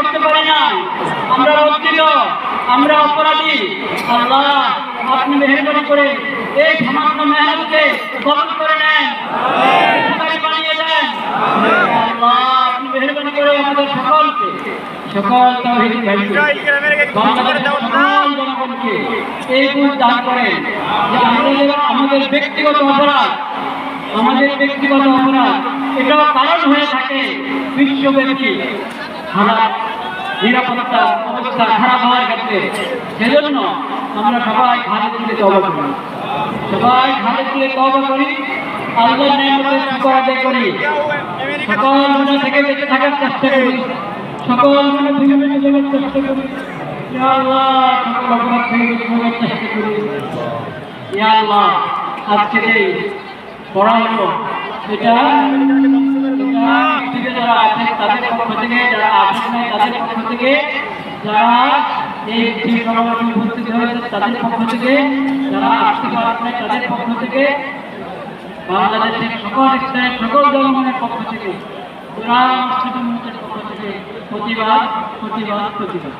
করতে পারি না। আমরা লজ্জিত আমরা অপরাধী। আল্লাহ আপনি মেহরবানি করে এই সামান্য মেহনতকে কবল করে নেন। বানিয়ে দেন। আপনি মেহরবানি করে আমাদের সকলকে, সকল আমাদের ব্যক্তিগত অপরাধ, আমাদের ব্যক্তিগত অপরাধ, এটাও কারণ হয়ে থাকে বিশ্বব্যাপী নিরাপত্তা অবস্থা খারাপ হওয়ার ক্ষেত্রে সেজন্য আমরা সবাই ঘাড়ে তুলে তবা করি। সবাই ঘাড়ে তুলে তবা করি। আল্লাহ নিয়ামতের শুকর আদায় করি। সকল মনে থেকে বেঁচে থাকার চেষ্টা করি। সকল মনে থেকে বেঁচে থাকার চেষ্টা করি। ইয়া আল্লাহ, সকল থেকে বেঁচে আজকে এই পড়ানো এটা এটা তাদের পক্ষ থেকে যারা আসেন তাদের পক্ষ থেকে যারা এই যে সমাবেশে উপস্থিত হয়েছে তাদের পক্ষ থেকে যারা আসতে পারেন তাদের পক্ষ থেকে বাংলাদেশের সকল স্থানের সকল জনগণের পক্ষ থেকে গ্রাম মসজিদের পক্ষ থেকে প্রতিবাদ প্রতিবাদ প্রতিবাদ।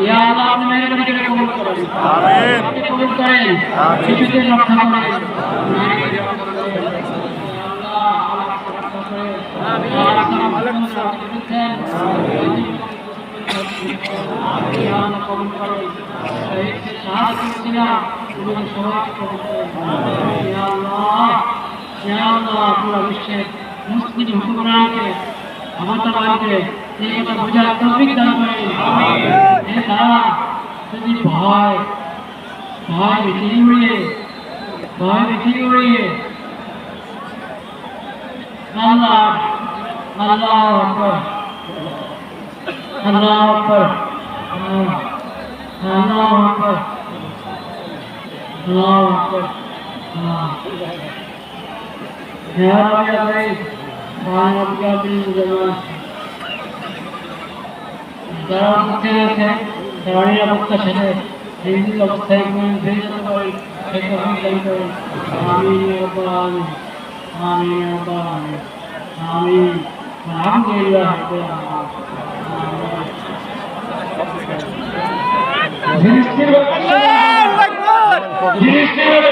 ইয়া আল্লাহ আপনি মেহরবানি করে কবুল করেন। আপনি কবুল করেন। শিশুদের রক্ষা করেন। का विरुद्ध है आपके यहाँ कबूल करो शहीद के शहाद की वसीला उन्होंने सवाब कबूल करो या अल्लाह या अल्लाह पूरा विश्व मुस्लिम हुक्मरान के हमारे के एक का बुझा तस्वीर दान करे हे तारा तुझे भाई भाई बिखरी हुई है भाई बिखरी हुई है अल्लाह আল্লাহ আল্লাহ আল্লাহ যারা মুক্তি রয়েছে তারা নিরাপত্তা সেটা হিন্দু অবস্থায় ফিরে যেতে পারেন সেটা আমি আমি আমি জিনিসটির